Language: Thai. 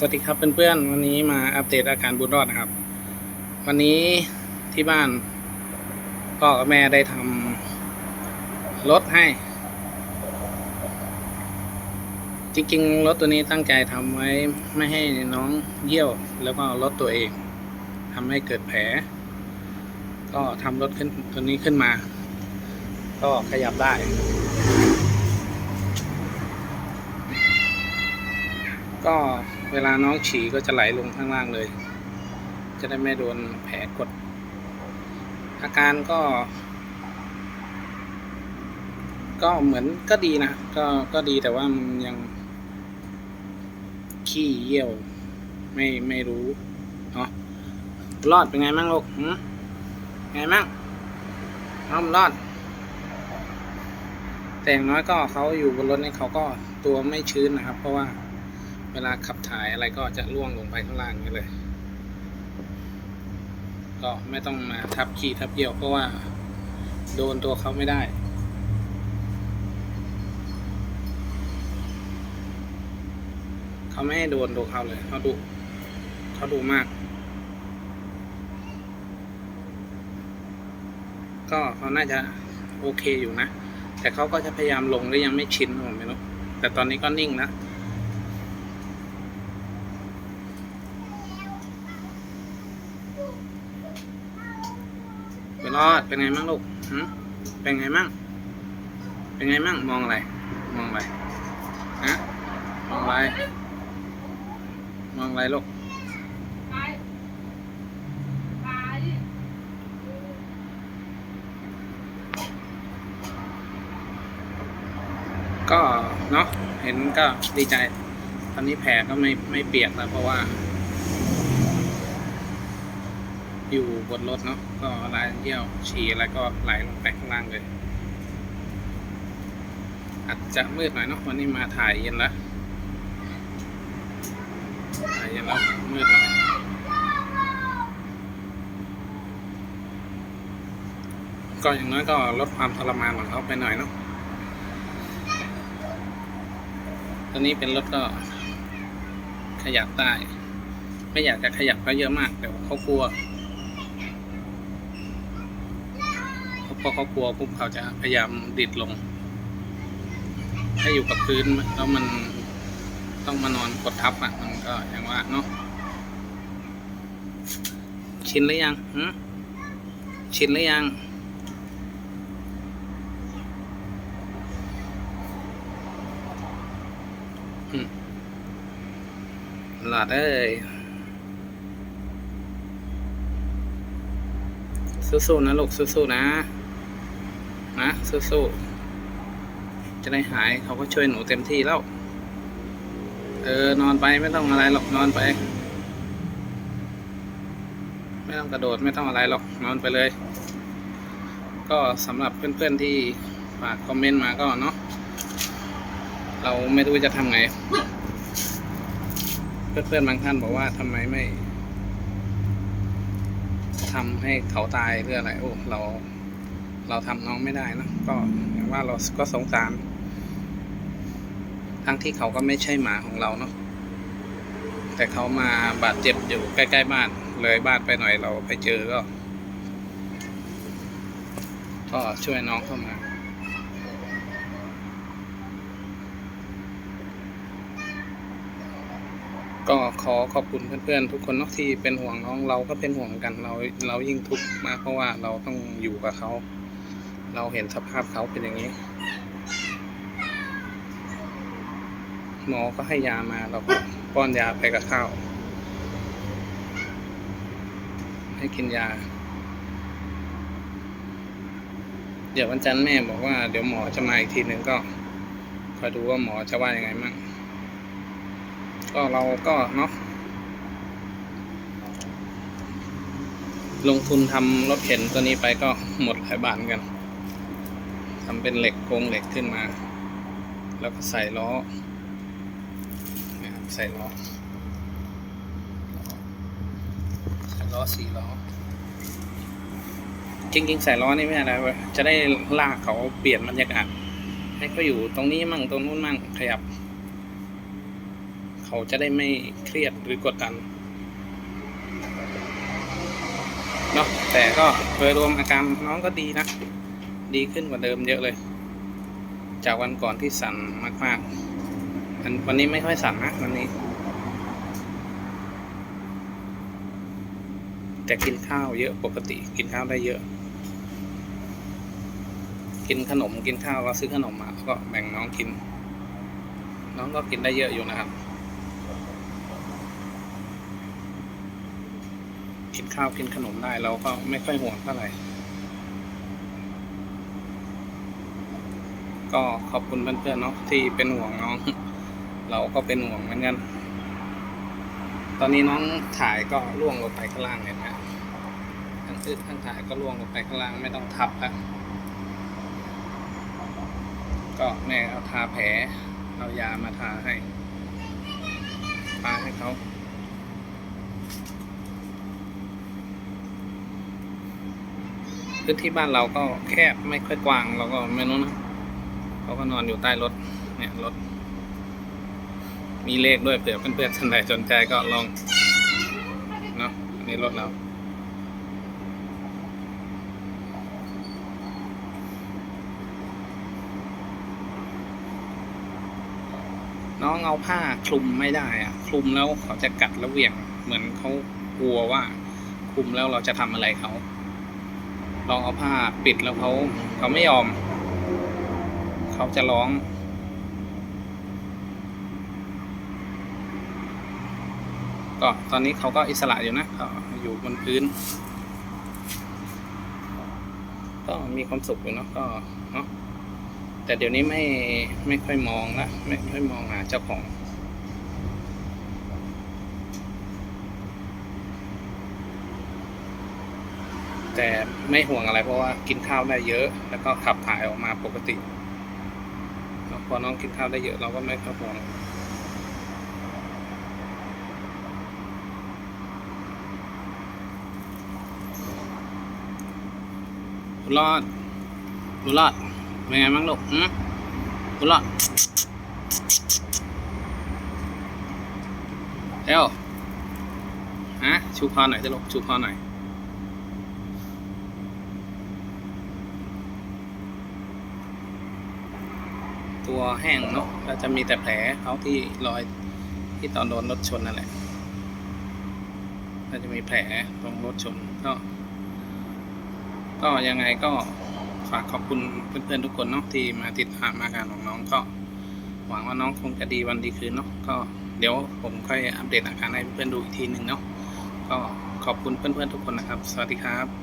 สวัสดีครับเพื่อนๆวันนี้มาอัปเดตอาการบุญรอดนะครับ วันนี้ที่บ้านพ่อกับแม่ได้ทำรถให้ จริงๆรถตัวนี้ตั้งใจทำไว้ไม่ให้น้องเยี่ยว แล้วก็รถตัวเองทำให้เกิดแผล ก็ทำรถขึ้นตัวนี้ขึ้นมา ก็ขยับได้ก็ เวลาน้องฉี่ก็จะไหลลงข้างล่างเลย จะได้ไม่โดนแผลกด อาการก็ ก็เหมือนก็ดีนะ ก็ก็ดีแต่ว่ามันยัง ขี้เยี่ยว ไม่ไม่รู้เนาะรอดเป็นไงมั่งลูกหืมไงมั่งน้องรอด แต่อย่างน้อยก็เขาอยู่บนรถนี่เขาก็ตัวไม่ชื้นนะครับ เพราะว่า เวลาขับถ่ายอะไรก็จะล่วงลงไปข้างล่างนี้เลย ก็ไม่ต้องมาทับขี้ทับเยี่ยวเพราะว่า โดนตัวเขาไม่ได้เขาไม่ให้โดนตัวเขาเลยเขาดุเขาดุมาก ก็เขาน่าจะโอเคอยู่นะ แต่เขาก็จะพยายามลงแล้วยังไม่ชินผมไม่รู้แต่ตอนนี้ก็นิ่งนะ ไปร อดเป็นไงมั่งลูกเป็นไงมั่งเป็นไงมั่งมองอะไร มองอะไรฮะมองอะไร มองอะไรลูกก็เนาะเห็นก็ดีใจ ตอนนี้แผลก็ไม่ไม่เปียกแล้วเพราะว่า อยู่บนรถเนาะก็ไหลเยี่ยวฉี่อะไรก็ไหลลงไปข้างล่างเลยอาจจะมืดหน่อยเนาะวันนี้มาถ่ายเย็นแล้วถ่ายเย็นแล้วมืดหน่อยก็อย่างน้อยก็ลดความทรมานของเขาไปหน่อยเนาะตัวนี้เป็นรถก็ขยับได้ ไม่อยากจะขยับเขาเยอะมากเดี๋ยวเขากลัว เพราะเขากลัวปุ๊บเขาจะพยายามดิดลงถ้อยู่กับพื้นแล้วมันต้องมานอนกดทับอะ มันก็อย่างว่าเนาะชินหรือยังหืมชินหรือยังหลอดเอ้ยสู้ๆนะลูกสู้ๆนะ นะสู้ๆจะได้หายเขาก็ช่วยหนูเต็มที่แล้ว เออนอนไปไม่ต้องอะไรหรอกนอนไป ไม่ต้องกระโดดไม่ต้องอะไรหรอกนอนไปเลย ก็สำหรับเพื่อนๆที่ฝากคอมเมนต์มาก็เนาะเราไม่รู้จะทำไง เพื่อนๆบางท่านบอกว่าทำไมไม่ทำให้เขาตายหรืออะไรโอ้เรา เราทำน้องไม่ได้นะก็อย่างว่าเราก็สงสาร ทั้งที่เขาก็ไม่ใช่หมาของเราเนาะแต่เขามาบาดเจ็บอยู่ใกล้ๆบ้าน เลยบ้านไปหน่อยเราไปเจอก็ ก็ช่วยน้องเข้ามา ก็ขอขอบคุณเพื่อนๆทุกคนนาะที่เป็นห่วงน้องเราก็เป็นห่วงกันเราเรายิ่งทุกข์มากเพราะว่าเราต้องอยู่กับเขา เราเห็นสภาพเขาเป็นอย่างนี้ หมอก็ให้ยามาเราก็ป้อนยาไปกับข้าว ให้กินยา เดี๋ยววันจันทร์แม่บอกว่าเดี๋ยวหมอจะมาอีกทีหนึ่งก็คอยดูว่าหมอจะว่ายังไงมั่งก็เราก็เนาะลงทุนทำรถเข็นตัวนี้ไปก็หมดหลายบาทกัน ทำเป็นเหล็กโครงเหล็กขึ้นมา แล้วก็ใส่ล้อนะครับใส่ล้อใส่ล้อสี่ล้อ จริงๆ ใส่ล้อนี่ไม่อะไรเว้ยจะได้ลากเขาเปลี่ยนบรรยากาศให้เขาอยู่ตรงนี้มั่งตรงนู้นมั่งขยับเเขาจะได้ไม่เครียดหรือกดดันเนาะแต่ก็โดยรวมอาการน้องก็ดีนะ ดีขึ้นกว่าเดิมเยอะเลย จากวันก่อนที่สั่นมากๆอันวันนี้ไม่ค่อยสั่นนะวันนี้ แต่กินข้าวเยอะปกติ กินข้าวได้เยอะ กินขนมกินข้าวเราซื้อขนมมาก็แบ่งน้องกิน น้องก็กินได้เยอะอยู่นะครับกินข้าวกินขนมได้เราก็ไม่ค่อยห่วงเท่าไหร่ ก็ขอบคุณเพื่อนๆเนาะที่เป็นห่วงน้อง เราก็เป็นห่วงเหมือนกัน ตอนนี้น้องถ่ายก็ล่วงลงไปข้างล่างเห็นไหมทั้งอึทั้งถ่ายก็ล่วงลงไปข้างล่างไม่ต้องทับแล้วก็แม่เอาทาแผลเอายามาทาให้ปาให้เขาพื้นที่บ้านเราก็แคบไม่ค่อยกว้างเราก็ไม่รู้นะ เขาก็นอนอยู่ใต้รถ เนี่ยรถ มีเลขด้วยเผื่อเพื่อนๆท่านใดสนใจก็ลอง เนาะอันนี้รถเราน้องเอาผ้าคลุมไม่ได้อะคลุมแล้วเขาจะกัดแล้วเหวี่ยง เหมือนเขากลัวว่า คลุมแล้วเราจะทำอะไรเขา ลองเอาผ้าปิดแล้วเขาเขาไม่ยอม เขาจะร้องก็ตอนนี้เขาก็อิสระอยู่นะอยู่บนพื้น ก็มีความสุขอยู่เนาะก็เนาะแต่เดี๋ยวนี้ไม่ไม่ค่อยมองละไม่ค่อยมองหาเจ้าของ แต่ไม่ห่วงอะไรเพราะว่ากินข้าวได้เยอะ แล้วก็ขับถ่ายออกมาปกติ พอน้องกินข้าวได้เยอะเราก็ไม่ค่อยห่วงบุญรอดบุญรอดเป็นไงบ้างลูกหืมบุญรอดเอวฮะชูคอหน่อยสิลูกชูคอหน่อย ตัวแห้งเนาะแล้วจะมีแต่แผลเขาที่รอยที่ตอนโดนรถชนนั่นแหละแล้วจะมีแผลตรงรถชนก็ก็ยังไงก็ฝากขอบคุณเพื่อนๆทุกคนเนาะที่มาติดตามอาการของน้องก็หวังว่าน้องคงจะดีวันดีคืนเนาะก็เดี๋ยวผมค่อยอัปเดตอาการให้เพื่อนๆดูอีกทีหนึ่งเนาะก็ขอบคุณเพื่อนๆทุกคนนะครับ สวัสดีครับ